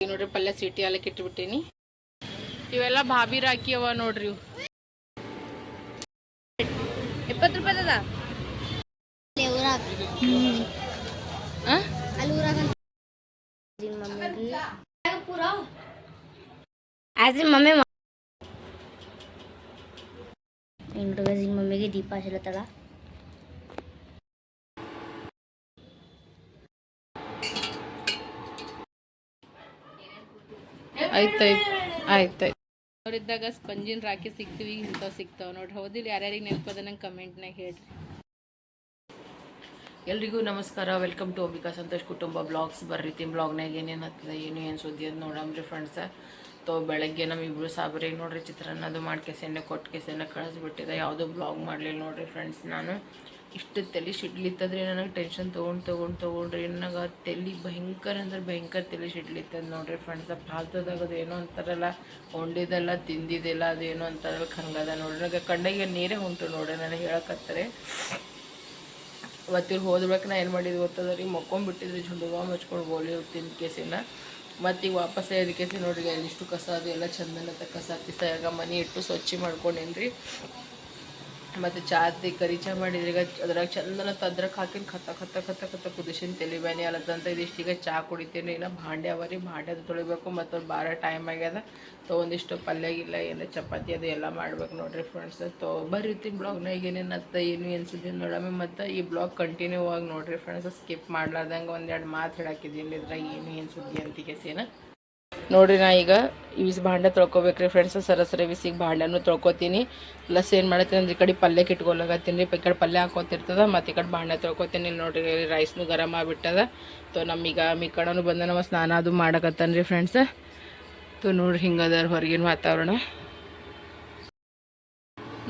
ನೋಡ್ರಿ ಪಲ್ಯ ಸಿಟಿ ಹಾಲಕ್ಕೆ ಇಟ್ಬಿಟ್ಟೀನಿ. ಇವೆಲ್ಲ ಭಾಬಿ ರಾಕಿ ಅವ ನೋಡ್ರಿ ಇವು. ಇಪ್ಪತ್ತು ರೂಪಾಯಿ ಆ? ಆದ್ರೆ ಮಮ್ಮಿ. ಹಿಂಗ್ ಮಮ್ಮಿಗೆ ದೀಪ ಹಚ್ಚಲತ್ತಳ. ಆಯ್ತಾಯ್ತು ಆಯ್ತಾಯ್ತು. ಅವ್ರಿದ್ದಾಗ ಸ್ಪಂಜಿನ ರಾಕಿ ಸಿಗ್ತೀವಿ ಇಂಥವು ಸಿಗ್ತಾವ ನೋಡ್ರಿ. ಹೌದಿಲ್ಲ ಯಾರ್ಯಾರಿಗೆ ನೆನಪದ ನಂಗೆ ಕಮೆಂಟ್ನಾಗ ಹೇಳ್ರಿ. ಎಲ್ರಿಗೂ ನಮಸ್ಕಾರ. ವೆಲ್ಕಮ್ ಟು ಅಂಬಿಕಾ ಸಂತೋಷ್ ಕುಟುಂಬ ಬ್ಲಾಗ್ಸ್. ಬರ್ರಿ ತಿಮ್ ಬ್ಲಾಗ್ನಾಗ ಏನೇನು ಹತ್ತದ ಏನು ಏನು ಸುದ್ದಿ ಅದು ನೋಡಮ್ರಿ ಫ್ರೆಂಡ್ಸ ತೋ ಬೆಳಗ್ಗೆ ನಮ್ಮ ಇಬ್ರು ಸಾಬ್ರಿಗೆ ನೋಡ್ರಿ ಚಿತ್ರಾನ್ನ ಅದು ಮಾಡಿ ಕೊಟ್ಟು ಕಳಿಸ್ಬಿಟ್ಟಿದೆ. ಯಾವುದೂ ಬ್ಲಾಗ್ ಮಾಡಲಿಲ್ಲ ನೋಡ್ರಿ ಫ್ರೆಂಡ್ಸ್ ನಾನು. ಇಷ್ಟು ತಲೆ ಸಿಡ್ಲಿತ್ತದ್ರಿ ನನಗೆ ಟೆನ್ಷನ್ ತೊಗೊಂಡು ತೊಗೊಂಡು ತೊಗೊಂಡ್ರಿ ನನಗೆ ತಲೆ ಭಯಂಕರ ಅಂದ್ರೆ ಭಯಂಕರ ತಲೆ ಸಿಡ್ಲಿತ್ತದ ನೋಡ್ರಿ ಫ್ರೆಂಡ್ಸ್ ಫಾಲ್ತದಾಗ ಅದು ಏನೋ ಅಂತಾರಲ್ಲ ಉಂಡಿದೆಲ್ಲ ತಿಂದಿದ್ದೆಲ್ಲ ಅದೇನೋ ಅಂತಾರಲ್ಲ ಹಂಗದ ನೋಡ್ರಿ. ನನಗೆ ಕಣ್ಣಿಗೆ ನೀರೇ ಉಂಟು ನೋಡ್ರಿ ನನಗೆ ಹೇಳಕತ್ತಾರೆ. ಇವತ್ತಿಗೆ ಹೋದ್ಬೇಕು ನಾ ಏನು ಮಾಡಿದ್ವಿ ಗೊತ್ತದ ರೀ ಮಕ್ಕೊಂಬಿಟ್ಟಿದ್ರಿ ಜುಂಡುವ ಮಚ್ಕೊಂಡು ಗೋಲಿ ತಿಂದ ಕೇಸಿನ. ಮತ್ತೀಗ ವಾಪಸ್ ಅದಕ್ಕೆ ನೋಡ್ರಿ ಇಷ್ಟು ಕಸ ಅದು, ಎಲ್ಲ ಚಂದನತ್ತ ಕಸ ಕಿಸ ಮನೆ ಇಟ್ಟು ಸ್ವಚ್ಛ ಮಾಡ್ಕೊಂಡೇನ್ರಿ. ಮತ್ತು ಚಾತಿ ಕರಿ ಚಾ ಮಾಡಿದ್ರಿ ಈಗ ಅದ್ರಾಗ ಚಂದನ ಅದ್ರಾಗ ಹಾಕಿನ ಕತ್ತ ಕತ್ತ ಕತ್ತ ಕತ್ತ ಕುದಿಸಿನ ತಲೆ ಬ್ಯಾನಿ ಅಲ್ಲದಂತ ಈಗ ಚಾ ಕುಡಿತೀನಿ ಇನ್ನು ಭಾಂಡೆ ಅವ ರೀ ಭಾಂಡೆ ತೊಳಿಬೇಕು ಮತ್ತು ಭಾಳ ಟೈಮ್ ಆಗ್ಯದ. ತೊ ಒಂದಿಷ್ಟು ಪಲ್ಯ ಗಿಲ್ಲ ಏನು ಚಪಾತಿ ಅದು ಎಲ್ಲ ಮಾಡ್ಬೇಕು ನೋಡ್ರಿ ಫ್ರೆಂಡ್ಸ್ ತೊ ಬರೀತೀನಿ ತಿನ್ ಬ್ಲಾಗ್ನಾಗ ಏನೇನು ಅತ್ತ ಏನು ಏನು ಸುದ್ದಿ ನೋಡಮ್ಮೆ ಮತ್ತು ಈ ಬ್ಲಾಗ್ ಕಂಟಿನ್ಯೂ ಆಗಿ ನೋಡ್ರಿ ಫ್ರೆಂಡ್ಸ್ ಸ್ಕಿಪ್ ಮಾಡ್ಲಾರ್ದಂಗೆ ಒಂದೆರಡು ಮಾತು ಹೇಳಾಕಿದ್ದೀನಿ ಇದ್ರಾಗ ಏನು ಏನು ಸುದ್ದಿ ಅಂತಿಗೆಸೇನ ನೋಡ್ರಿ ನಾ ಈಗ ಇವಿಸ್ ಭಾಂಡೆ ತೊಳ್ಕೊಬೇಕ್ರಿ ಫ್ರೆಂಡ್ಸ್ ಸರಸರಿ ಬಿಸಿಗೆ ಭಾಂಡೆನೂ ತೊಳ್ಕೊತೀನಿ. ಪ್ಲಸ್ ಏನು ಮಾಡತ್ತೀನಿ ಅಂದ್ರೆ ಈ ಕಡೆ ಪಲ್ಯಕ್ಕೆ ಇಟ್ಕೊಳಕತ್ತೀನಿ ರೀ, ಈ ಕಡೆ ಪಲ್ಯ ಹಾಕೋತಿರ್ತದ, ಮತ್ತು ಈ ಕಡೆ ಭಾಂಡೆ ತೊಳ್ಕೊತೀನಿ. ನೋಡಿರಿ ನೋಡ್ರಿ ರೈಸ್ನು ಗರಮ್ ಆಗಿಬಿಟ್ಟದ. ತೊ ನಮ್ಮೀಗ ಮಿ ಕಡೆನೂ ಬಂದ ನಮ್ಮ ಸ್ನಾನ ಅದು ಮಾಡಕತ್ತಾನ ರೀ ಫ್ರೆಂಡ್ಸ್ ತೊ ನೋಡ್ರಿ ಹಿಂಗದ ಹೊರಗಿನ ವಾತಾವರಣ.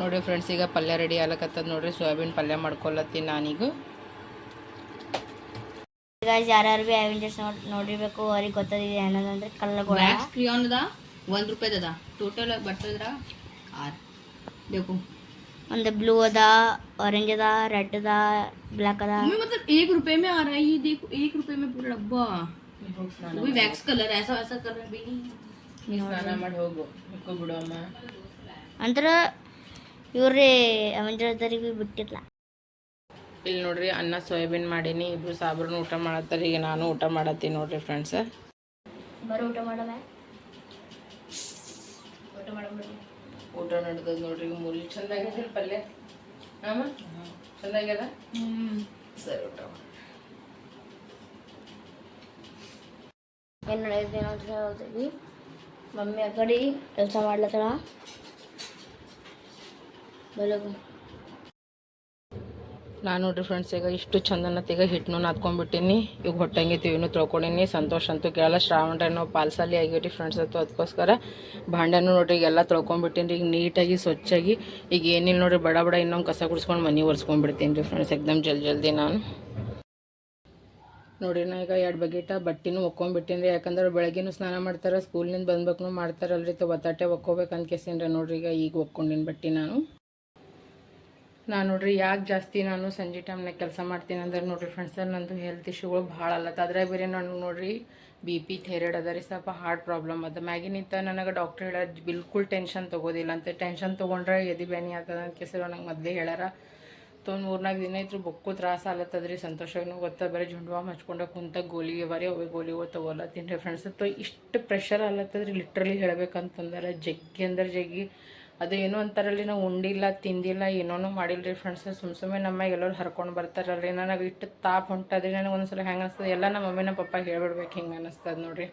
ನೋಡಿ ಫ್ರೆಂಡ್ಸ್ ಈಗ ಪಲ್ಯ ರೆಡಿ ಆಗ್ಲಕತ್ತದ ನೋಡಿರಿ, ಸೋಯಾಬೀನ್ ಪಲ್ಯ ಮಾಡ್ಕೊಳತ್ತೀನಿ ನಾನೀಗ. ಗಾಯ್ಸ್ ಯಾರ್ಯಾರು ಬಿ ಅವೆಂಜರ್ಸ್ ನೋಡ್ ನೋಡಿರ್ಬೇಕು ಅವ್ರಿಗೆ ಗೊತ್ತದಿದೆ ಏನದಂದ್ರೆ ಕಲ್ಲಗೋಳ ಮ್ಯಾಕ್ಸ್ ಕ್ರಿಯಾನ್ ಅದ ಒಂದ್ ರೂಪಾಯಿ ಅದ ಟೋಟಲ್ ಬರ್ತದ್ರ ಆರ್ देखो ಒಂದು ಬ್ಲೂ ಅದ ಆರೆಂಜ್ ಅದ ರೆಡ್ ಅದ ಬ್ಲ್ಯಾಕ್ ಅದ मम्मी मतलब एक रुपए में आ रहा है ये देखो एक रुपए में पूरा डब्बा वो भी वैक्स कलर ऐसा वैसा कलर भी नहीं है। ಸ್ನಾನ ಮಾಡಿ ಹೋಗು ಹಿಕ್ಕೋ ಬಿಡಮ್ಮ ಅಂದ್ರೆ ಇವ್ರಿ ಅವೆಂಜರ್ದರಿಗೆ ಬಿಟ್ಟಿಲ್ಲ ಇಲ್ಲಿ ನೋಡ್ರಿ ಅನ್ನ ಸೋಯಾಬೀನ್ ಮಾಡೀನಿ ಇಬ್ರು ಸಾಬ್ರನ್ನ ಊಟ ಮಾಡತ್ತಾರೆ. ಈಗ ನಾನು ಊಟ ಮಾಡತ್ತೀನಿ ನೋಡ್ರಿ ಫ್ರೆಂಡ್ಸ್ ಬರೋ ಊಟ ಮಾಡಲ್ಲ ಊಟ ನಡ್ದದ ನೋಡ್ರಿ ಈಗ ಮೂಲಿ ಪಲ್ಯ. ಹಾಂ ಚಂದಾಗ್ಯದ? ಸರಿ ಊಟ ಏನು ನಡೆಯುತ್ತೆ ಅಂತ ಹೇಳ್ತೀವಿ. ಮಮ್ಮಿ ಆ ಕಡೆ ಕೆಲಸ ಮಾಡ್ಲತ್ತಳ? ಬೆಳಗು ನಾನು ನೋಡ್ರಿ ಫ್ರೆಂಡ್ಸ್ ಈಗ ಇಷ್ಟು ಚಂದನ ಈಗ ಹಿಟ್ಟನ್ನು ನಾದ್ಕೊಂಡ್ಬಿಟ್ಟೀನಿ. ಈಗ ಹೊಟ್ಟಂಗಿತ್ತು ತಿವಿನೂ ತೊಳ್ಕೊಂಡಿನಿ. ಸಂತೋಷ ಅಂತೂ ಕೇಳಲ್ಲ. ಶ್ರಾವಣ ಟೈಮ್ ಪಾಲ್ಸಲ್ಲಿ ಆಗಿಬಿಟ್ಟು ಫ್ರೆಂಡ್ಸ್ ಅಂತೂ ಅದಕ್ಕೋಸ್ಕರ ಭಾಂಡೆನೂ ನೋಡ್ರಿ ಈಗೆಲ್ಲ ತೊಳ್ಕೊಂಡ್ಬಿಟ್ಟೀನಿ. ಈಗ ನೀಟಾಗಿ, ಸ್ವಚ್ಛಾಗಿ ಈಗ ಏನಿಲ್ಲ ನೋಡ್ರಿ ಬಡ ಬಡ ಇನ್ನೊಂದು ಕಸ ಗುಡಿಸ್ಕೊಂಡು ಮನೆ ಒರೆಸ್ಕೊಂಡ್ಬಿಡ್ತೀನಿ ರೀ ಫ್ರೆಂಡ್ಸ್ ಎಕ್ದಮ್ ಜಲ್ ಜಲ್ದಿ ನಾನು. ನೋಡ್ರಿ ನಾ ಈಗ ಎರಡು ಬಗೆಟ ಬಟ್ಟಿನೂ ಒಕ್ಕೊಂಬಿಟ್ಟೀನಿ ರೀ ಯಾಕಂದ್ರೆ ಬೆಳಗ್ಗೆನೂ ಸ್ನಾನ ಮಾಡ್ತಾರೆ, ಸ್ಕೂಲ್ನಿಂದ ಬಂದ್ಬೇಕು ಮಾಡ್ತಾರಲ್ರಿ. ತೊ ಬತ್ತಾಟೆ ಒಕ್ಕೋಬೇಕಂತ ರೀ ನೋಡ್ರಿ ಈಗ ಈಗ ಒಕ್ಕೊಂಡಿನಿ ಬಟ್ಟೆ ನಾನು. ನಾನು ನೋಡ್ರಿ ಯಾಕೆ ಜಾಸ್ತಿ ನಾನು ಸಂಜೆ ಟೈಮ್ನಾಗ ಕೆಲಸ ಮಾಡ್ತೀನಿ ಅಂದ್ರೆ ನೋಡ್ರಿ ಫ್ರೆಂಡ್ಸ್ ನಂದು ಹೆಲ್ತ್ ಇಶ್ಯೂಗಳು ಭಾಳ ಅಲ್ಲತ್ತ ಅದ್ರಾಗ ಬೇರೆ ನಾನು ನೋಡ್ರಿ ಬಿ ಪಿ ಥೈರಾಯ್ಡ್ ಅದ ರೀ ಸ್ವಲ್ಪ ಹಾರ್ಟ್ ಪ್ರಾಬ್ಲಮ್ ಅದ. ಮ್ಯಾಗಿನಿಂದ ನನಗೆ ಡಾಕ್ಟ್ರ್ ಹೇಳೋದು ಬಿಲ್ಕುಲ್ ಟೆನ್ಷನ್ ತೊಗೋದಿಲ್ಲ ಅಂತ. ಟೆನ್ಷನ್ ತೊಗೊಂಡ್ರೆ ಎದಿ ಬ್ಯಾನಿ ಆಗ್ತದ ಅಂತ ಕೆಸರು ನಂಗೆ ಮೊದಲೇ ಹೇಳ್ಯಾರ ತೊಗೊಂಡು ಮೂರ್ನಾಲ್ಕು ದಿನ ಇದ್ರು ಬೊಕ್ಕು ತ್ರಾಸ ಆಲತ್ತದ ರೀ ಸಂತೋಷನೂ ಗೊತ್ತಾ. ಬರೀ ಜುಂಡುವ ಹಚ್ಕೊಂಡ ಕುಂತ ಗೋಲಿಗೆ ಬರೀ ಅವೇ ಗೋಲಿಗಳು ತೊಗೊಲತ್ತೀನಿ ರೀ ಫ್ರೆಂಡ್ಸ್ ತೊ ಇಷ್ಟು ಪ್ರೆಷರ್ ಆಲತ್ತದ್ರಿ ಲಿಟ್ರಲಿ ಹೇಳ್ಬೇಕಂತಂದ್ರೆ. ಜಗ್ಗಿ ಅಂದ್ರೆ ಜಗ್ಗಿ. ಅದು ಏನೋ ಅಂತಾರಲ್ಲಿ ನಾವು ಉಂಡಿಲ್ಲ, ತಿಂದಿಲ್ಲ, ಏನೋನು ಮಾಡಿಲ್ಲ ರೀ ಫ್ರೆಂಡ್ಸ್ ಸುಮ್ಮ ಸುಮ್ಮನೆ ನಮ್ಮ ಎಲ್ಲರೂ ಹರ್ಕೊಂಡು ಬರ್ತಾರಲ್ರಿ. ನನಗೆ ಇಟ್ಟು ತಾಪ್ ಹೊಂಟದ್ರಿ, ನನಗೆ ಒಂದ್ಸಲ ಹೆಂಗೆ ಅನಿಸ್ತದೆ, ಎಲ್ಲ ನಮ್ಮ ಮಮ್ಮಿನ ಪಪ್ಪ ಹೇಳ್ಬಿಡ್ಬೇಕು ಹಿಂಗೆ ಅನ್ನಿಸ್ತದೆ ನೋಡ್ರಿ.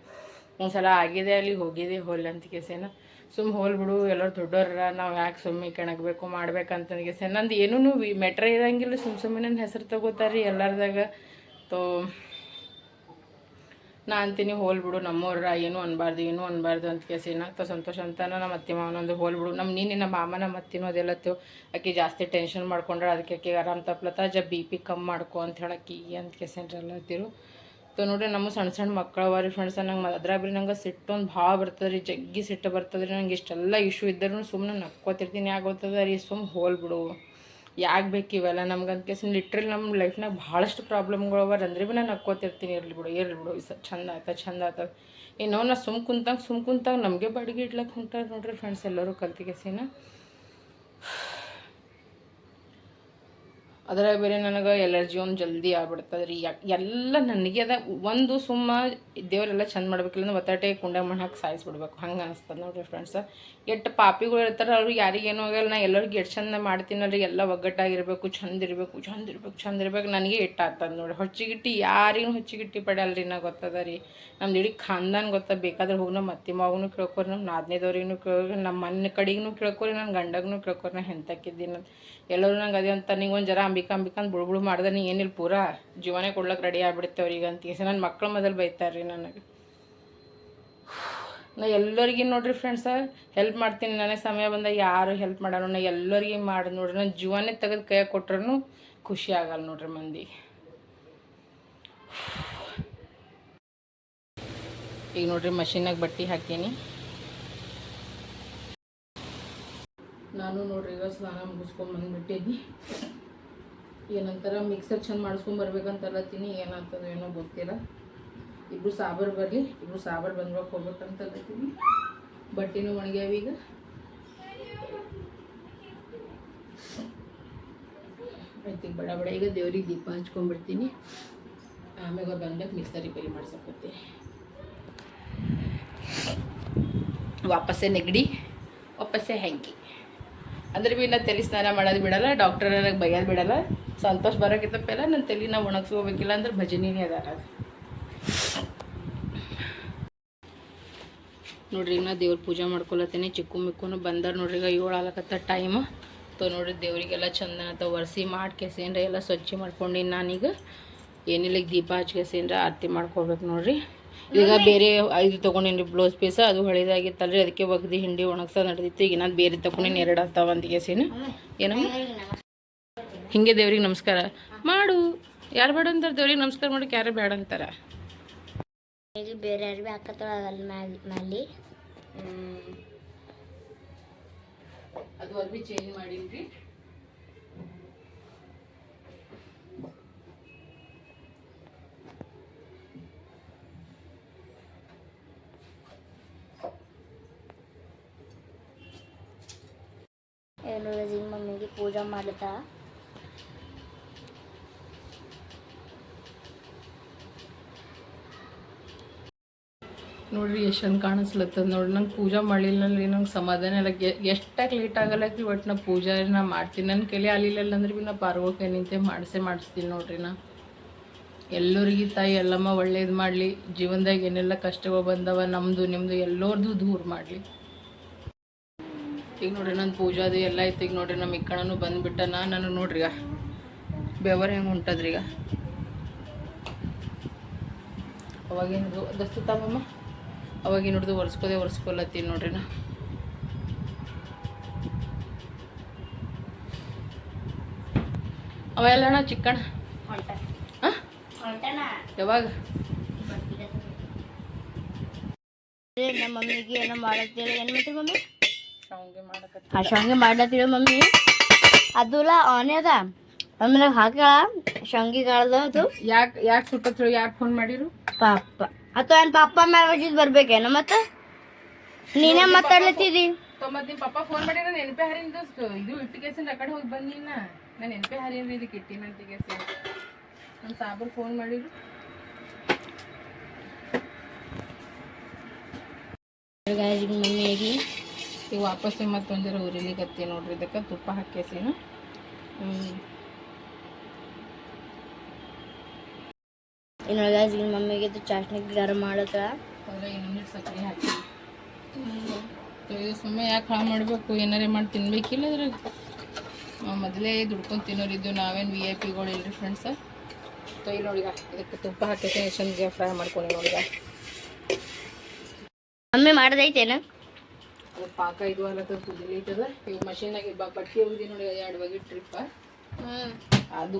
ಒಂದ್ಸಲ ಆಗಿದೆ ಅಲ್ಲಿ, ಹೋಗಿದೆ ಹೋಲ್ ಅಂತ ಕೇಸೇನ. ಸುಮ್ಮ ಹೋಲ್ ಬಿಡು, ಎಲ್ಲರೂ ದೊಡ್ಡವ್ರ ನಾವು ಯಾಕೆ ಸುಮ್ಮನೆ ಕೆಣಗಬೇಕು, ಮಾಡ್ಬೇಕಂತ ಕೇಸೆ ನಂದು ಏನೂ ಮೆಟ್ರ ಇರಂಗಿಲ್ಲ ಸುಮ್ಮ ಸುಮ್ಮನೆ ನನ್ನ ಹೆಸರು ತಗೋತಾರೆ ರೀ ಎಲ್ಲರದಾಗ. ತೋ ನಾ ಅಂತೀನಿ ಹೋಲ್ಬಿಡು ನಮ್ಮವ್ರ ಏನು ಅನ್ಬಾರ್ದು ಏನು ಅನ್ಬಾರ್ದು ಅಂತ ಕೇಸಿ ಏನಾಗ್ತಾವ ಸಂತೋಷ ಅಂತಾನ ನಮ್ಮ ಅತ್ತಿ ಮಾವನೊಂದು ಹೋಲ್ಬಿಡು ನಮ್ಮ ನೀನು ನಮ್ಮ ಮಾಮ, ನಮ್ಮ ಅತ್ತಿನೂ ಅದೆಲ್ಲತ್ತು ಆಕೆ ಜಾಸ್ತಿ ಟೆನ್ಷನ್ ಮಾಡ್ಕೊಂಡ್ರೆ ಅದಕ್ಕೆ ಆಕೆ ಆರಾಮ್ ತಪ್ಲತ್ತ. ಜ ಬಿ ಪಿ ಕಮ್ಮಿ ಮಾಡ್ಕೊ ಅಂತ ಹೇಳಕ್ಕೆ ಅಂತ ಕೇಸೇನ್ರಿ ಎಲ್ಲತ್ತಿರು ತೊ ನೋಡ್ರಿ, ನಮ್ಮ ಸಣ್ಣ ಸಣ್ಣ ಮಕ್ಕಳವ ರೀ ಫ್ರೆಂಡ್ಸ್ ನಂಗೆ ಅದ್ರಾಗ ಬಿ ನಂಗೆ ಸಿಟ್ಟೊಂದು ಭಾಳ ಬರ್ತದೆ ರೀ ಜಗ್ಗಿ ಸಿಟ್ಟು ಬರ್ತದೆ ರೀ ನಂಗೆ ಇಷ್ಟೆಲ್ಲ ಇಶ್ಯೂ ಇದ್ದರೂ ಸುಮ್ಮನೆ ನಕ್ಕೋತಿರ್ತೀನಿ. ಯಾಕೆ ಗೊತ್ತದ ರೀ? ಸುಮ್ಮನೆ ಹೋಲ್ ಬಿಡು. ಯಾಕೆ ಬೇಕು ಇವೆಲ್ಲ ನಮ್ಗೆ ಅನ್ಕೇಸಿ ಲಿಟ್ರಲಿ ನಮ್ಮ ಲೈಫ್ನಾಗ ಭಾಳಷ್ಟು ಪ್ರಾಬ್ಲಮ್ಗಳು ಅವ ಅಂದ್ರೆ ಭೀ ನಾನು ನಕ್ಕೋತಿರ್ತೀನಿ. ಇರಲಿ ಬಿಡು ಇರಲಿ ಬಿಡು ಸ ಚಂದ ಆಯ್ತಾ ಚಂದ ಆಯ್ತದ ಏನೋ ನಾ ಸುಮ್ ಕುಂತಾಗ ಸುಮ್ ಕುಂತಾಗ ನಮಗೆ ಬಾಡಿಗೆ ಇಡ್ಲಕ್ಕೆ ಹೊಂಟಾರ ನೋಡ್ರಿ ಫ್ರೆಂಡ್ಸ್ ಎಲ್ಲರೂ ಕಲ್ತಿಗೆಸಿನ ಅದ್ರಾಗ ಬೇರೆ ನನಗೆ ಎಲರ್ಜಿ ಒಂದು ಜಲ್ದಿ ಆಗ್ಬಿಡ್ತದೆ ರೀ ಎಲ್ಲ ನನಗೆ ಅದ ಒಂದು ಸುಮ್ಮ ದೇವರೆಲ್ಲ ಚಂದ ಮಾಡ್ಬೇಕಿಲ್ಲ ಒತ್ತಾಟೆ ಕುಂಡೆ ಮಣ್ಣು ಹಾಕಿ ಸಾಯಿಸ್ಬಿಡ್ಬೇಕು. ಹಂಗೆ ಅನಿಸ್ತದೆ ನೋಡಿರಿ ಫ್ರೆಂಡ್ಸ್ ಎಷ್ಟು ಪಾಪಿಗಳು ಇರ್ತಾರೆ ಅವ್ರಿಗೆ ಯಾರಿಗೇನು ಆಗಲ್ಲ. ನಾ ಎಲ್ಲರಿಗೆ ಎಷ್ಟು ಚಂದ ಮಾಡ್ತೀನಲ್ರಿ ಎಲ್ಲ ಒಗ್ಗಟ್ಟಾಗಿರ್ಬೇಕು, ಚಂದ ಇರಬೇಕು ಚಂದ ಇರಬೇಕು, ಚಂದ ಇರ್ಬೇಕು. ನನಗೆ ಇಟ್ಟು ಆಗ್ತದೆ ನೋಡಿ ಹೊಚ್ಚಿಗಿಟ್ಟಿ ಯಾರಿಗೂ ಹೊಚ್ಚಿಗಿಟ್ಟಿ ಪಡೆಯಲ್ರಿ ನಾ ಗೊತ್ತದ ರೀ ನಮ್ದು ಇಡೀ ಖಾನ್ದಾನ್ ಗೊತ್ತ. ಬೇಕಾದ್ರೆ ಹೋಗಿ ನಮ್ಮ ಅತ್ತಿ ಮಾವನು ಕೇಳ್ಕೊರಿ ನಮ್ಮ ನಾದನೇದವ್ರಿಗೂ ಕೇಳ್ಕೊರಿ ನಮ್ಮ ಮನೆ ಕಡೆಗೂ ಕೇಳ್ಕೊರಿ ನನ್ನ ಗಂಡಗೂ ಕೇಳ್ಕೊರಿ. ನಾ ಹೆಂತಕ್ಕಿದ್ದೀನಿ ಎಲ್ಲರೂ ನಂಗೆ ಅದೇ ಅಂತ. ನಿಂಗೆ ಒಂದು ಜರ ಅಂಬಿಕಾ ಅಂಬಿಕಾ ಅಂತ ಬುಳ್ಬುಳು ಮಾಡ್ದೆ, ನೀ ಏನಿಲ್ಲ ಪೂರಾ ಜೀವನೇ ಕೊಡ್ಲಕ್ಕೆ ರೆಡಿ ಆಗ್ಬಿಡ್ತೇವೆ ಅವ್ರಿಗೆ ಅಂತ. ನನ್ನ ಮಕ್ಳು ಮೊದಲು ಬೈತಾರೆ ರೀ ನನಗೆ. ನಾ ಎಲ್ಲರಿಗೆ ನೋಡ್ರಿ ಫ್ರೆಂಡ್ಸ ಹೆಲ್ಪ್ ಮಾಡ್ತೀನಿ. ನನಗೆ ಸಮಯ ಬಂದಾಗ ಯಾರು ಹೆಲ್ಪ್ ಮಾಡೋಣ ನಾ ಎಲ್ಲರಿಗೆ ಮಾಡಿ ನೋಡ್ರಿ. ನನ್ನ ಜೀವನೇ ತೆಗೆದು ಕೈ ಕೊಟ್ರೂ ಖುಷಿ ಆಗಲ್ಲ ನೋಡ್ರಿ ಮಂದಿ. ಈಗ ನೋಡ್ರಿ ಮಷೀನಾಗ ಬಟ್ಟೆ ಹಾಕೀನಿ ನಾನು ನೋಡ್ರಿ ಈಗ ಸ್ನಾನ ಮುಗಿಸ್ಕೊಂಡ್ ಬಂದ್ಬಿಟ್ಟಿದ್ನಿ. ಏನಂತಾರ ಮಿಕ್ಸರ್ ಚಂದ ಮಾಡಿಸ್ಕೊಂಬರ್ಬೇಕಂತಲ್ಲತ್ತೀನಿ ಏನಂತದ ಏನೋ ಗೊತ್ತಿಲ್ಲ. ಇಬ್ರು ಸಾಬರ್ ಬರಲಿ, ಇಬ್ರು ಸಾಬರ್ ಬಂದ್ಬೇಕು ಹೋಗ್ಬೇಕಂತಲ್ಲತ್ತೀನಿ ಬಟ್ಟೆನೂ ಒಣಗ್ಯಾವ ಈಗ. ಆಯ್ತು ಬಡ ಬಡ ಈಗ ದೇವ್ರಿಗೆ ದೀಪ ಹಚ್ಕೊಂಡ್ಬಿಡ್ತೀನಿ ಆಮೇಲೆ ಅವ್ರು ಬಂದಾಗ ಮಿಕ್ಸರ್ ರಿಪೇರಿ ಮಾಡ್ಸಕತ್ತೀನಿ ವಾಪಸ್ಸೇ ನೆಗಡಿ, ವಾಪಸ್ಸೇ ಹೆಂಕಿ ಅಂದ್ರೆ ಭೀ ನಾ ತಲೆ ಸ್ನಾನ ಮಾಡೋದು ಬಿಡಲ್ಲ ಡಾಕ್ಟರ್ ನನಗೆ ಬೈಯೋದು ಬಿಡಲ್ಲ. ಸಂತೋಷ ಬರೋಕ್ಕಿತ್ತಪ್ಪೆಲ್ಲ ನನ್ನ ತಲೆ ನಾವು ಒಣಗಿಸ್ಕೋಬೇಕಿಲ್ಲ ಅಂದ್ರೆ ಭಜನಿನೇ ಅದಾರ ನೋಡ್ರಿ ಈಗ ನಾ ದೇವ್ರ ಪೂಜೆ ಮಾಡ್ಕೊಳತ್ತೇನೆ ಚಿಕ್ಕು ಮಿಕ್ಕುನು ಬಂದಾರ ನೋಡ್ರಿ ಈಗ ಏಳು ಆಲಕತ್ತ ಟೈಮ್ ತೊ ನೋಡ್ರಿ ದೇವರಿಗೆಲ್ಲ ಚಂದ ಅಂತ ಒರೆಸಿ ಮಾಡ್ಕೆಸೇನ್ರ ಎಲ್ಲ ಸ್ವಚ್ಛ ಮಾಡ್ಕೊಂಡಿನಿ ನಾನೀಗ ಏನಿಲ್ಲ ಈಗ ದೀಪ ಹಚ್ಕೆಸೇನ್ರ ಆರತಿ ಮಾಡ್ಕೋಬೇಕು ನೋಡ್ರಿ. ಈಗ ಬೇರೆ ಇದು ತೊಗೊಂಡಿನಿ ಬ್ಲೌಸ್ ಪೀಸ್ ಅದು ಹೊಳಿದಾಗಿತ್ತಲ್ರಿ ಅದಕ್ಕೆ ಒಗ್ದು ಹಿಂಡಿ ಒಣಗ್ಸ ನಡೆದಿತ್ತು ಈಗ ನಾನು ಬೇರೆ ತೊಗೊಂಡಿನಿ ಎರಡು ಹತ್ತ ಅಂತ ಕೇಸಿನ. ಏನೋ ಹಿಂಗೆ ದೇವ್ರಿಗೆ ನಮಸ್ಕಾರ. ಮಾಡು. ಯಾರು ಬೇಡ ಅಂತಾರೆ ದೇವ್ರಿಗೆ ನಮಸ್ಕಾರ ಮಾಡೋಕೆ ಯಾರು ಬೇಡ ಅಂತಾರ. ಬೇರೆ ಯಾರು ಹಾಕತ್ತೊಳಗಲ್ಲ ಮ್ಯಾಲ ಮ್ಯಾಲಿ. ಅದು ಅರ್ಬಿ ಚೇಂಜ್ ಮಾಡೀನ್ರಿ ಮಮ್ಮಿಗೆ ಪೂಜೆ ಮಾಡ್ತಾ ನೋಡ್ರಿ ಎಷ್ಟು ಚಂದ ಕಾಣಿಸ್ಲತ್ತದ ನೋಡ್ರಿ. ನಂಗೆ ಪೂಜೆ ರೀ ನಂಗೆ ಸಮಾಧಾನ ಇಲ್ಲ. ಎಷ್ಟಾಗಿ ಲೇಟ್ ಆಗಲ್ಲತ್ರಿ ಒಟ್ಟು ನಾ ಪೂಜೆ ನಾ ಮಾಡ್ತೀನಿ. ನನ್ನ ಕೈಲಿ ಅಲ್ಲಿಲ್ಲ ಅಂದ್ರೆ ಭೀ ನಾ ಪಾರ್ಗೋಳ್ ಕೈ ನಿಂತೆ ಮಾಡಿಸೇ ಮಾಡಿಸ್ತೀನಿ ನೋಡ್ರಿ ನಾ. ಎಲ್ಲರಿಗೆ ತಾಯಿ ಎಲ್ಲಮ್ಮ ಒಳ್ಳೇದು ಮಾಡಲಿ. ಜೀವನದಾಗ ಏನೆಲ್ಲ ಕಷ್ಟಗಳು ಬಂದವ ನಮ್ಮದು ನಿಮ್ಮದು ಎಲ್ಲರದು ದೂರ ಮಾಡಲಿ. ಈಗ ನೋಡ್ರಿ ನನ್ನ ಪೂಜಾದು ಎಲ್ಲ ಐತೆ. ಈಗ ನೋಡ್ರಿ ನಮ್ಮ ಇಕ್ಕಣನು ಬಂದುಬಿಟ್ಟನ ನಾನು ನೋಡ್ರಿ ಬೆವರ್ ಹೆಂಗೆ ಉಂಟದ್ರಿ ಈಗ. ಅವಾಗೇನು ದಸ್ತು ತಮ್ಮಮ್ಮ ಅವಾಗಿನ ಹಿಡಿದು ಒರೆಸ್ಕೋದೆ ಒರೆಸ್ಕೊಲತ್ತೀನಿ ನೋಡ್ರಿ ನಾ ಅವ ಅಣ್ಣ ಚಿಕ್ಕಣ್ಣ? ಹೊಂಟ ಹಾಂ ಹೊಂಟನ. ಯಾವಾಗ? ನಮ್ಮ ಮಮ್ಮಿಗೆ ಏನೋ ಮಾಡತ್ತೇಳಿ ಏನು ಮಾಡ್ತೀರಿ ಮಮ್ಮಿ? ಆ ಶಾವಿಗೆ ಮಾಡ್ಲತ್ತೀರಿ ಮಮ್ಮಿ. ಅದುಲಾ ಆನೆ ಅದ. ಆಮೇಲೆ ಹಾಕ್ಯಾಳ. ಶಾವಿಗೆ ಕಾಳ್ದ ಅದು. ಯಾಕೆ ಯಾಕೆ ಸುಟ್ಟತ್ರು? ಯಾಕೆ ಫೋನ್ ಮಾಡಿರು? ಪಾಪ. ಅಥವಾ ಏನು ಪಪ್ಪ ಮೇಲೆ ವಜಿದ್ ಬರ್ಬೇಕೇನ ಮತ್ತೆ? ನೀನೇ ಮಾತಾಡ್ಲತ್ತಿದಿ? ಮತ್ತೆ ನಿಮ್ಮ ಪಪ್ಪ ಫೋನ್ ಮಾಡಿರ ನಾನು ನೆನಪೆ ಹರಿನ ದೋಸ್ತು ಇದು ಇಟ್ಟು ಕೇಸಿಂದ ಆ ಕಡೆ ಹೋಗಿ ಬಂದಿನ ನಾನು ನೆನಪೆ ಹರಿಯನ್ರಿ ಇದಕ್ಕೆ ಇಟ್ಟಿನ ಅಂತ ಕೇಸಿ ನಮ್ಮ ಸಾಬರ್ ಫೋನ್ ಮಾಡಿರು ಗಾಯ್ ಮಮ್ಮಿಗೆ ಈಗ ವಾಪಸ್ ಮತ್ತೆ ಜರ ಉರಿಲಿಕತ್ತಿ ನೋಡ್ರಿ ಇದಕ್ಕೆ ತುಪ್ಪ ಹಾಕೇಸಿನ ಹ್ಞೂ ಇನ್ನು ಗಾಯ್ಸ್ ಮಮ್ಮಿಗೆ ಇದು ಚಾಟ್ನಿ ಗರಂ ಇನ್ನೊಂದು ಸಕ್ಕರೆ ಹಾಕಿ. ಸುಮ್ಮನೆ ಯಾಕೆ ಹಾಳು ಮಾಡಬೇಕು? ಏನಾರೇ ಮಾಡಿ ತಿನ್ಬೇಕಿಲ್ಲ ಅದ್ರಾಗ ನಾವು ಮೊದಲೇ ದುಡ್ಕೊಂಡು ತಿನ್ನೋರಿದ್ದು ನಾವೇನು ವಿ ಐ ಪಿಗಳು ಇಲ್ರಿ ಫ್ರೆಂಡ್ಸ ತೊಯ್ ನೋಡಿ ಇದಕ್ಕೆ ತುಪ್ಪ ಹಾಕಿ ಎಷ್ಟೊಂದಿಗೆ ಫ್ರೈ ಮಾಡ್ಕೊಂಡು ನೋಡಿದ ಮಮ್ಮಿ ಮಾಡೋದೈತೇನು? ಅದು ಪಾಕ ಇದು ಅಲ್ಲದ ಕುದಿಲೈತದ ಈಗ ಮಷೀನಾಗ ಬಟ್ಟೆ ಉಳಿದಿ ನೋಡಿ ಎರಡು ಬಗೆ ಟ್ರಿಪ್ಪ ಅದು.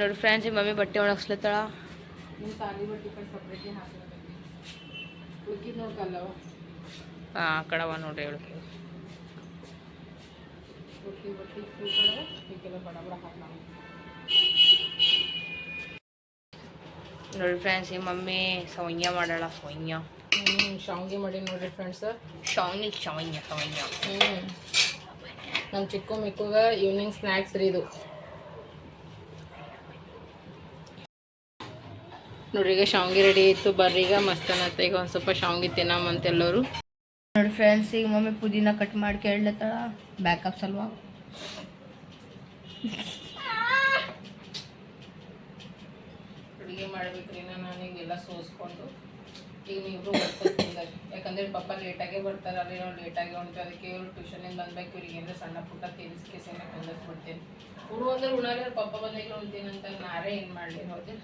ನೋಡಿ ಫ್ರೆಂಡ್ಸ್ ಮಮ್ಮಿ ಬಟ್ಟೆ ಒಣಗಿಸ್ಲತ್ತಾಳ. ನಿಮ್ಮ ಸಾಲಿ ಬಟ್ಟೆ ಕಡೆ ಸಪ್ರೇಟ್ಲಿ ಹಾಕಬೇಕು ಉಳ್ಕಿದ್ ನೋಡ್ಕಲ್ಲವ ಹಾಂ ಕಡವ ನೋಡ್ರಿ ಹೇಳಿ ರೊಟ್ಟಿ ಬಟ್ಟೆ ಕಡವ. ಈಗೆಲ್ಲ ಬಡ ಬಡ ನೋಡಿ ಫ್ರೆಂಡ್ಸ್ ಈ ಮಮ್ಮಿ ಸವಂಗ್ಯ ಮಾಡಲ್ಲ ಸವಂಗ್ಯ ಹ್ಞೂ ಶಾವ್ಗೆ ಮಾಡಿ ನೋಡ್ರಿ ಫ್ರೆಂಡ್ಸ್ ಶಾವ್ನಿ ಶಾವಂಗ್ಯ ಸವಂಗ್ಯ ಹ್ಞೂ ನಮ್ಮ ಚಿಕ್ಕ ಮಿಕ್ಕುಗ ಈವ್ನಿಂಗ್ ಸ್ನ್ಯಾಕ್ಸ್ ರೀ ಇದು. ನೋಡ್ರಿ ಈಗ ಶಾವ್ಗೆ ರೆಡಿ ಆಯಿತು ಬರ್ರಿ ಈಗ ಮಸ್ತ್ ಅನ್ನತ್ತೆ ಈಗ ಒಂದು ಸ್ವಲ್ಪ ಶಾವ್ಗೆ ತಿನ್ನಮ್ಮ ಎಲ್ಲರೂ. ನೋಡಿ ಫ್ರೆಂಡ್ಸ್ ಈಗ ಮಮ್ಮಿ ಪುದೀನ ಕಟ್ ಮಾಡಿ ಕೇಳತ್ತಾಳ ಬ್ಯಾಕಪ್ ಸಲ್ವಾ ಅಡುಗೆ ಮಾಡ್ಬೇಕ್ರಿ ನಾನು ಎಲ್ಲ ಸೋಸ್ಕೊಂಡು. ಈಗ ನೀವಿಬ್ರು ಬರ್ತಾರೆ ಯಾಕಂದ್ರೆ ಲೇಟಾಗೆ ಬರ್ತಾರೆ ಅಲ್ಲಿ ನಾವು ಲೇಟಾಗಿ ಹೊಂಟು ಅದಕ್ಕೆ ಇವರು ಟ್ಯೂಷನಿಂದ ಬಂದ್ಬೇಕು. ಇವ್ರಿಗೆ ಸಣ್ಣ ಪುಟ್ಟ ತಿನ್ನಿಸಿ ಕಿಸೆನ ಕುಂದಿಸ್ಬಿಡ್ತೀನಿ ಹುಡು ಅಂದ್ರೆ ಉಣಾಲಿ ಪಪ್ಪ ಬಂದಾಗ ಉಣ್ತೀನಿ ಅಂತ. ನಾರೇ ಏನು ಮಾಡಲಿ ಹೌದು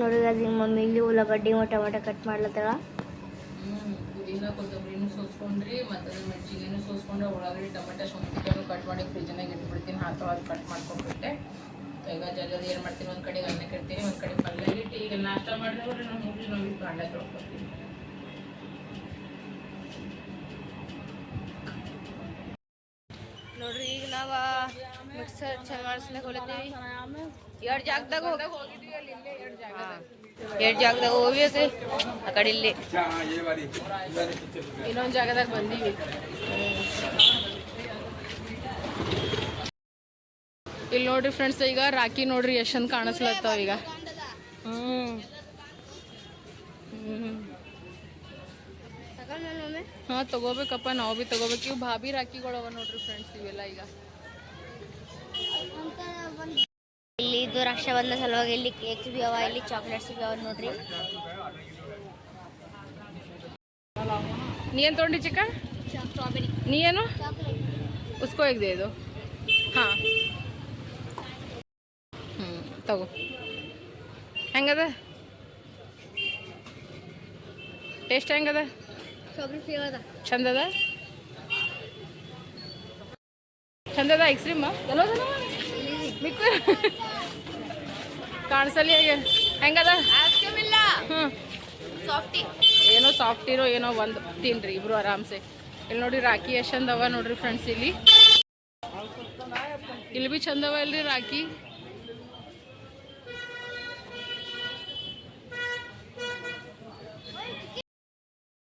ನೋಡಿ ಹಿಂಗೆ ಮಮ್ಮಿ ಇಲ್ಲಿ ಉಳ್ಳಾಗಡ್ಡಿ, ಟೊಮೆಟೊ ಕಟ್ ಮಾಡ್ಲತ್ತಳ ಕೊತ್ತಂಬರಿನೂ ಸೋಸ್ಕೊಂಡ್ರಿ, ಮತ್ತು ಮೆಣಸಿಗೆನೂ ಸೋಸ್ಕೊಂಡು ಉಳ್ಳಾಗಡ್ಡಿ, ಟೊಮೆಟೊ ಶುಂಠಿನೂ ಕಟ್ ಮಾಡಿ ಫ್ರಿಜ್ನಾಗ ಇಟ್ಬಿಡ್ತೀನಿ, ಹಾಕೋ ಅದು ಕಟ್ ಮಾಡ್ಕೊಂಡ್ಬಿಟ್ಟೆ. ಈಗ ಏನು ಮಾಡ್ತೀನಿ, ಒಂದು ಕಡೆಗೆ ಅನ್ನಕ್ಕೆ ಇಡ್ತೀನಿ ಒಂದು ಕಡೆ ಪಲ್ಯ ಇಟ್ಟು ಈಗ ನಾಷ್ಟ ನಾವು ಮುಗಿಸಿ ನೋಡ್ರಿ ಈಗ ನಾವ ಮಿಕ್ಸರ್ ಚಂದ ಮಾಡಿಸ್ಲಿಕ್ಕೆ ಹೊಲಿತೀವಿ ಎರಡು ಜಾಗದಾಗ ಹೋಗಿದ್ವಿ ಎರಡು ಜಾಗದಾಗ ಹೋಗ್ಬೇಕು ಆ ಕಡೆ ಇಲ್ಲಿ ಇನ್ನೊಂದು ಜಾಗದಾಗ ಬಂದೀವಿ ಇಲ್ಲಿ ನೋಡ್ರಿ ಫ್ರೆಂಡ್ಸ್ ಈಗ ರಾಖಿ ನೋಡ್ರಿ ಎಷ್ಟು ಚಂದ ಕಾಣಿಸ್ಲತ್ತಾವ ಈಗ ಹ್ಮ್ ಹ್ಮ್ ಹಾಂ ತಗೋಬೇಕಪ್ಪ. ನಾವು ಭೀ ತಗೋಬೇಕು. ಇವು ಭಾಬಿ ರಾಖಿಗಳು ಅವ ನೋಡ್ರಿ ಫ್ರೆಂಡ್ಸ್ ಇವೆಲ್ಲ ಈಗ. ಇಲ್ಲಿ ಇದು ರಕ್ಷಾಬಂಧನ ಸಲುವಾಗಿ ಇಲ್ಲಿ ಕೇಕ್ಸ್ ಬಿ ಅವ ಇಲ್ಲಿ ಚಾಕ್ಲೇಟ್ಸ್ ಬಿ ಅವ ನೋಡ್ರಿ. ನೀ ಏನು ತೊಗೊಂಡಿ ಚಿಕ್ಕ? ಸ್ಟ್ರಾಬೆರಿ ನೀ ಏನು? ಉಸ್ಕೋ ಇದೆ ಇದು? ಹಾಂ. ಹ್ಞೂ ತಗೋ. ಹೆಂಗದ? ಟೇಸ್ಟ್ ಹೆಂಗದ? ಚಂದದ ಚಂದದ ಐಸ್ಕ್ರೀಮ್ ಎಲ್ಲೋದ ಮಿಕ್ಕು ಕಾಣಿಸಲಿ ಹೇಗೆ ಹೆಂಗದ ಹ್ಞೂ ಏನೋ ಸಾಫ್ಟ್ ಇರೋ ಏನೋ ಒಂದು ತಿನ್ರಿ ಇಬ್ರು ಆರಾಮ್ಸೆ. ಇಲ್ಲಿ ನೋಡಿ ರಾಖಿ ಎಷ್ಟು ಚಂದವ ನೋಡ್ರಿ ಫ್ರೆಂಡ್ಸ್ ಇಲ್ಲಿ. ಇಲ್ಲಿ ಬಿ ಚಂದವ ಇಲ್ರಿ ರಾಖಿ.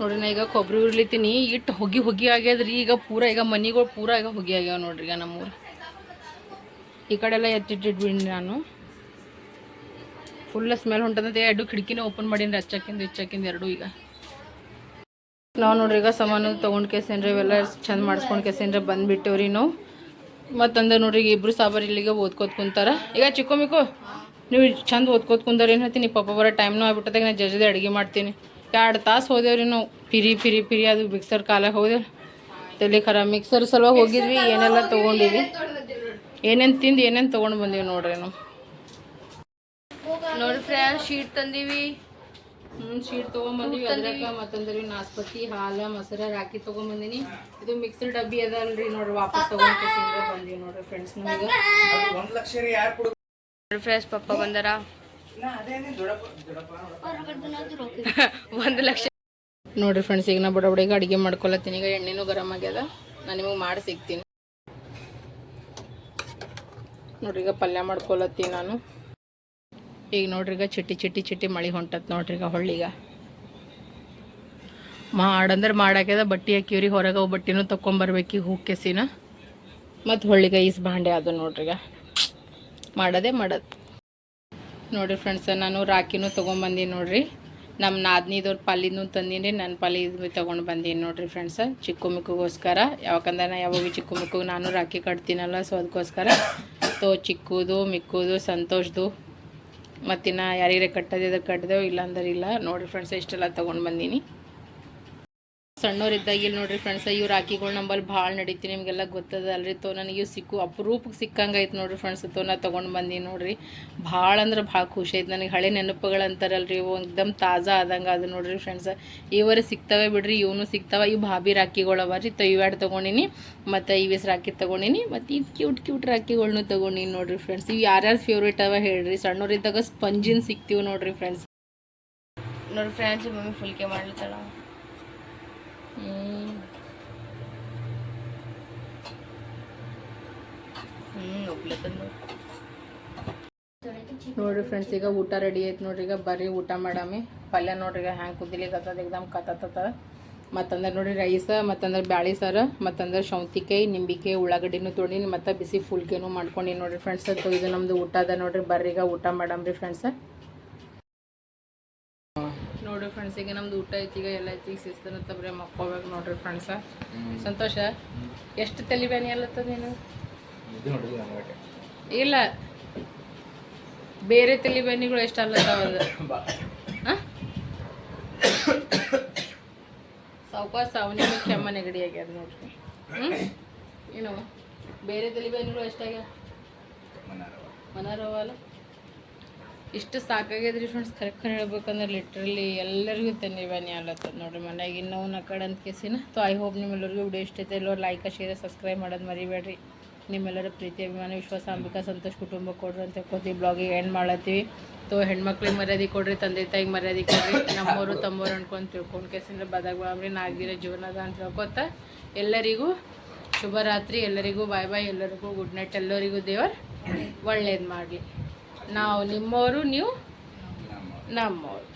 ನೋಡ್ರಿ, ನಾ ಈಗ ಕೊಬ್ಬರಿ ಉರ್ಲಿತೀನಿ. ಇಟ್ಟು ಹೊಗಿ ಹೊಗಿ ಆಗ್ಯದ್ರಿ. ಈಗ ಪೂರ, ಈಗ ಮನಿಗಳು ಪೂರ ಈಗ ಹೊಗೆ ಆಗ್ಯಾವ ನೋಡ್ರಿ ಈಗ ನಮ್ಮೂರು. ಈ ಕಡೆ ಎಲ್ಲ ಎತ್ತಿಟ್ಟಿಟ್ಬಿಡಿ ನಾನು. ಫುಲ್ ಸ್ಮೆಲ್ ಹೊಂಟದಂತೆ. ಎರಡು ಕಿಟಕಿನೇ ಓಪನ್ ಮಾಡೀನಿ ಹಚ್ಚಕ್ಕಿಂದ, ಇಚ್ಚಕ್ಕಿಂದ ಎರಡು ಈಗ. ನಾವು ನೋಡ್ರಿ, ಈಗ ಸಾಮಾನು ತೊಗೊಂಡು ಕೇಸೇನ್ರಿ, ಇವೆಲ್ಲ ಚಂದ ಮಾಡಿಸ್ಕೊಂಡು ಕೇಸೇನ್ರಿ, ಬಂದ್ಬಿಟ್ಟೇವ್ರಿ ನಾವು ಮತ್ತಂದ್ರೆ ನೋಡ್ರಿ, ಈಗ ಇಬ್ರು ಸಾಬಾರ್ ಇಲ್ಲಿಗೆ ಓದ್ಕೋತ ಕುಂತಾರ. ಈಗ ಚಿಕ್ಕೋ ನೀವು ಚಂದ ಓದ್ಕೋತ ಕುಂದಾರ ಏನು ಹೇಳ್ತೀನಿ ಪಪ್ಪ ಬರೋ ಟೈಮ್ನೂ ಆಗ್ಬಿಟ್ಟದಾಗ ನಾನು ಜಜ್ಜದೆ ಅಡುಗೆ ಮಾಡ್ತೀನಿ. ಎರಡು ತಾಸು ಹೋದೇವ್ರಿ ನಾವು. ಪಿರಿ ಪಿರಿ ಪಿರಿ ಅದು ಮಿಕ್ಸರ್ ಕಾಲಾಗ ಹೋದೇವ್ರಿ ತಲೆ ಖರ ಮಿಕ್ಸರ್ ಸಲುವಾಗಿ ಹೋಗಿದ್ವಿ ಏನೆಲ್ಲ ತೊಗೊಂಡಿದ್ವಿ. ಏನೇನು ತಿಂದು ಏನೇನು ತೊಗೊಂಡು ಬಂದೀವಿ ನೋಡ್ರಿ ನಾವು. ನೋಡಿ ಫ್ರೆಂಡ್ಸ್ ಶೀಟ್ ತಂದೀವಿ. ಹ್ಞೂ ಶೀಟ್ ತೊಗೊಂಬಂದಿವಿ ಅದ್ರಾಗ ಮತ್ತಂದ್ರೆ ನಾಸ್ಪತಿ ಹಾಲು ಮೊಸರ ರಾಕಿ ತೊಗೊಂಬಂದಿನಿ ಇದು ಮಿಕ್ಸರ್ ಡಬ್ಬಿ ಅದಲ್ರಿ ನೋಡ್ರಿ ವಾಪಸ್ ತೊಗೊಂಡು ಬಂದೀವಿ ನೋಡ್ರಿ ಫ್ರೆಂಡ್ಸ್ ನಮಗೆ. ಫ್ರೆಂಡ್ಸ್ ಪಪ್ಪ ಬಂದಾರ. ಒಂದು ಲಕ್ಷ. ನೋಡ್ರಿ ಫ್ರೆಂಡ್ಸ್ ಈಗ ನಾ ಬಡ ಈಗ ಅಡುಗೆ ಮಾಡ್ಕೊಳತ್ತೀನಿ. ಈಗ ಎಣ್ಣೆನೂ ಗರಮ್ ಆಗ್ಯದ. ನಾನು ನಿಮಗೆ ಮಾಡಿ ಸಿಗ್ತೀನಿ. ನೋಡ್ರಿ, ಈಗ ಪಲ್ಯ ಮಾಡ್ಕೊಳತ್ತೀನಿ ನಾನು. ಈಗ ನೋಡ್ರಿ, ಈಗ ಚಿಟ್ಟಿ ಚಿಟ್ಟಿ ಚಿಟ್ಟಿ ಮಳೆ ಹೊಂಟತ್ ನೋಡ್ರಿ, ಈಗ ಹೊಳ್ಳಿಗ ಮಾಡಂದ್ರೆ ಮಾಡಾಕ್ಯದ, ಬಟ್ಟೆ ಹಾಕಿವ್ರಿ ಹೊರಗೆ ಅವು ಬಟ್ಟೆನೂ ಹೂ ಕೆಸಿನ ಮತ್ತು ಹೊಳ್ಳಿಗ ಈಸ್ ಭಾಂಡೆ ಅದು ನೋಡ್ರಿ ಈಗ. ಮಾಡೋದೇ ಮಾಡೋದು. ನೋಡ್ರಿ ಫ್ರೆಂಡ್ಸ್ ನಾನು ರಾಕಿನೂ ತೊಗೊಂಬಂದೀನಿ ನೋಡಿರಿ. ನಮ್ಮ ನಾದ್ನಿದವ್ರ ಪಾಲಿನೂ ತಂದೀನಿ ನನ್ನ ಇದು ತೊಗೊಂಡು ಬಂದೀನಿ ನೋಡಿರಿ ಫ್ರೆಂಡ್ಸ್ ಚಿಕ್ಕು ಮಿಕ್ಕುಗೋಸ್ಕರ ಯಾಕಂದ್ರೆ ನಾ ಯಾವಾಗ ಚಿಕ್ಕು ಮಿಕ್ಕು, ನಾನು ರಾಖಿ ಕಟ್ತೀನಲ್ಲ, ಸೊ ಅದಕ್ಕೋಸ್ಕರ ತೋ ಚಿಕ್ಕುದು, ಮಿಕ್ಕುದು, ಸಂತೋಷದು. ಮತ್ತಿನ್ನು ಯಾರಿಗೆ ಕಟ್ಟೋದಿದ್ರೆ ಕಟ್ಟಿದೆವು ಇಲ್ಲಾಂದ್ರೆ ಇಲ್ಲ. ನೋಡಿ ಫ್ರೆಂಡ್ಸ್ ಇಷ್ಟೆಲ್ಲ ತೊಗೊಂಡು ಬಂದೀನಿ. ಸಣ್ಣವ್ರಿದ್ದಾಗ ಇಲ್ಲಿ ನೋಡ್ರಿ ಫ್ರೆಂಡ್ಸ್ ಇವ್ರು ರಾಖಿಗಳು ನಂಬಲ್ಲಿ ಭಾಳ ನಡೀತಿ, ನಿಮಗೆಲ್ಲ ಗೊತ್ತದ ಅಲ್ರಿ ತೋ, ನನಗೆ ಸಿಕ್ಕು ಅಪರೂಪಕ್ಕೆ ಸಿಕ್ಕಂಗೆ ಐತೆ ನೋಡ್ರಿ ಫ್ರೆಂಡ್ಸ್ ತೋ, ನಾ ತೊಗೊಂಡು ಬಂದೀನಿ ನೋಡ್ರಿ. ಭಾಳ ಅಂದ್ರೆ ಭಾಳ ಖುಷಿ ಐತೆ. ನನಗೆ ಹಳೆ ನೆನಪುಗಳು ಅಂತಾರಲ್ರಿ, ಇವು ಎಕ್ದಮ್ ತಾಜಾ ಆದಂಗೆ ಅದು ನೋಡ್ರಿ ಫ್ರೆಂಡ್ಸ್ ಇವರೇ ಸಿಗ್ತವೆ ಬಿಡ್ರಿ, ಇವನು ಸಿಗ್ತಾವ, ಇವು ಭಾಬಿ ರಾಖಿಗಳು ಅವ ರೀ. ಇವೆರಡು ತೊಗೊಂಡಿನಿ, ಮತ್ತು ಇವಿಸ್ ರಾಖಿ ತೊಗೊಂಡಿನಿ, ಮತ್ತು ಈ ಕ್ಯೂಟ್ ಕ್ಯೂಟ್ ರಾಖಿಗಳ್ನು ತೊಗೊಂಡಿನಿ ನೋಡ್ರಿ ಫ್ರೆಂಡ್ಸ್ ಇವು ಯಾರ್ಯಾರು ಫೇವ್ರೇಟ್ ಅವ ಹೇಳ್ರಿ, ಸಣ್ಣವರಿದ್ದಾಗ ಸ್ಪಂಜಿನ ಸಿಗ್ತೀವಿ ನೋಡ್ರಿ ಫ್ರೆಂಡ್ಸ್ ನೋಡ್ರಿ ಫ್ರೆಂಡ್ಸ್ ಮಮ್ಮಿ ಫುಲ್ಕೆ ಮಾಡ್ಲತ್ತಳ. ನೋಡ್ರಿ ಫ್ರೆಂಡ್ಸ್ ಈಗ ಊಟ ರೆಡಿ ಐತೆ ನೋಡ್ರಿ, ಈಗ ಬರ್ರಿ ಊಟ ಮಾಡಾಮಿ. ಪಲ್ಯ ನೋಡ್ರಿ, ಈಗ ಹ್ಯಾಂಗೆ ಕುದಿಲಿಕತ್ತದ ಎಕ್ದಮ್ ಕತ್ತತ್ತದ. ಮತ್ತಂದ್ರೆ ನೋಡ್ರಿ ರೈಸ ಮತ್ತಂದ್ರೆ ಬ್ಯಾಳಿ ಸಾರ, ಮತ್ತಂದ್ರೆ ಶೌಂತಿಕಾಯಿ, ನಿಂಬಿಕಾಯಿ, ಉಳ್ಳಾಗಡ್ಡಿನೂ ತೊಗೊಂಡಿನಿ ಮತ್ತು ಬಿಸಿ ಫುಲ್ಕೇನು ಮಾಡ್ಕೊಂಡಿನಿ ನೋಡ್ರಿ ಫ್ರೆಂಡ್ಸ್ ಇದು ನಮ್ದು ಊಟ ಅದ ನೋಡ್ರಿ, ಬರ್ರಿ ಈಗ ಊಟ ಮಾಡಾಮ್ರಿ ಫ್ರೆಂಡ್ಸ್ ನೋಡ್ರಿ ಫ್ರೆಂಡ್ಸ್ ಈಗ ನಮ್ದು ಊಟ ಐತಿ ಈಗ ಎಲ್ಲ ಐತಿ ಈಗ ಶಿಸ್ತನತ್ತ ಬರೀ ಮಕ್ಕೋಬೇಕು ನೋಡ್ರಿ ಫ್ರೆಂಡ್ಸ ಸಂತೋಷ? ಎಷ್ಟು ತಲೆ ಬ್ಯಾನಿ ಅಲ್ಲತ್ತದ ನೀನು? ಇಲ್ಲ. ಬೇರೆ ತಲೆ ಬ್ಯಾನಿಗಳು ಎಷ್ಟು ಅಲ್ಲತ್ತಾವ ಸಾವಕಾಶ ಅವನಿಗೆ ಕೆಮ್ಮ ನೆಗಡಿ ಆಗ್ಯದ ನೋಡ್ರಿ. ಹ್ಞೂ ಏನು? ಬೇರೆ ತಲೆ ಬ್ಯಾನಿಗಳು ಎಷ್ಟಾಗ್ಯಾವ ಮನಾರವ ಅಲ್ಲ? ಇಷ್ಟು ಸಾಕಾಗ್ಯದ್ರಿ ಫ್ರೆಂಡ್ಸ್ ಕರೆಕ್ಟ್ ಹೇಳ್ಬೇಕಂದ್ರೆ ಲಿಟ್ರಲಿ ಎಲ್ಲರಿಗೂ ತನ್ನಿ ಬನ್ನಿ ಆಗ್ಲತ್ತದ ನೋಡ್ರಿ ಮನೆಯಾಗ ಇನ್ನೂ ಕಡೆ ಅಂತ ಕೇಸಿನ. ತೊ ಐ ಹೋಪ್ ನಿಮ್ಮೆಲ್ಲರಿಗೂ ವಿಡಿಯೋ ಇಷ್ಟ ಐತೆ. ಎಲ್ಲರೂ ಲೈಕ್ ಶೇರ್ ಸಬ್ಸ್ಕ್ರೈಬ್ ಮಾಡೋದು ಮರಿಬೇಡ್ರಿ. ನಿಮ್ಮೆಲ್ಲರ ಪ್ರೀತಿ, ಅಭಿಮಾನ, ವಿಶ್ವಾಸ, ಅಂಬಿಕಾ, ಸಂತೋಷ್ ಕುಟುಂಬ ಕೊಡ್ರಿ ಅಂತ ಹೇಳ್ಕೊತೀವಿ. ಬ್ಲಾಗಿಗೆ ಎಂಡ್ ಮಾಡತ್ತೀವಿ ತೋ ಹೆಣ್ಮಕ್ಳಿಗೆ ಮರ್ಯಾದೆ ಕೊಡ್ರಿ, ತಂದೆ ತಾಯಿಗೆ ಮರ್ಯಾದೆ ಕೊಡ್ರಿ, ನಮ್ಮೂರು ತಮ್ಮವ್ರು ಅನ್ಕೊಂಡು ತಿಳ್ಕೊಂಡು ಕೇಸಿಂದ ಬದಾಗ್ಬಾಮ್ರಿ ನಾಗಿರೋ ಜೀವನದ ಅದ ಅಂತ ಹೇಳ್ಕೊತ ಎಲ್ಲರಿಗೂ ಶುಭರಾತ್ರಿ. ಎಲ್ಲರಿಗೂ ಬಾಯ್ ಬಾಯ್ ಎಲ್ಲರಿಗೂ ಗುಡ್ ನೈಟ್ ಎಲ್ಲರಿಗೂ ದೇವರ್ ಒಳ್ಳೇದು ಮಾಡಲಿ. ನಾವು ನಿಮ್ಮವರು ನೀವು ನಮ್ಮವರು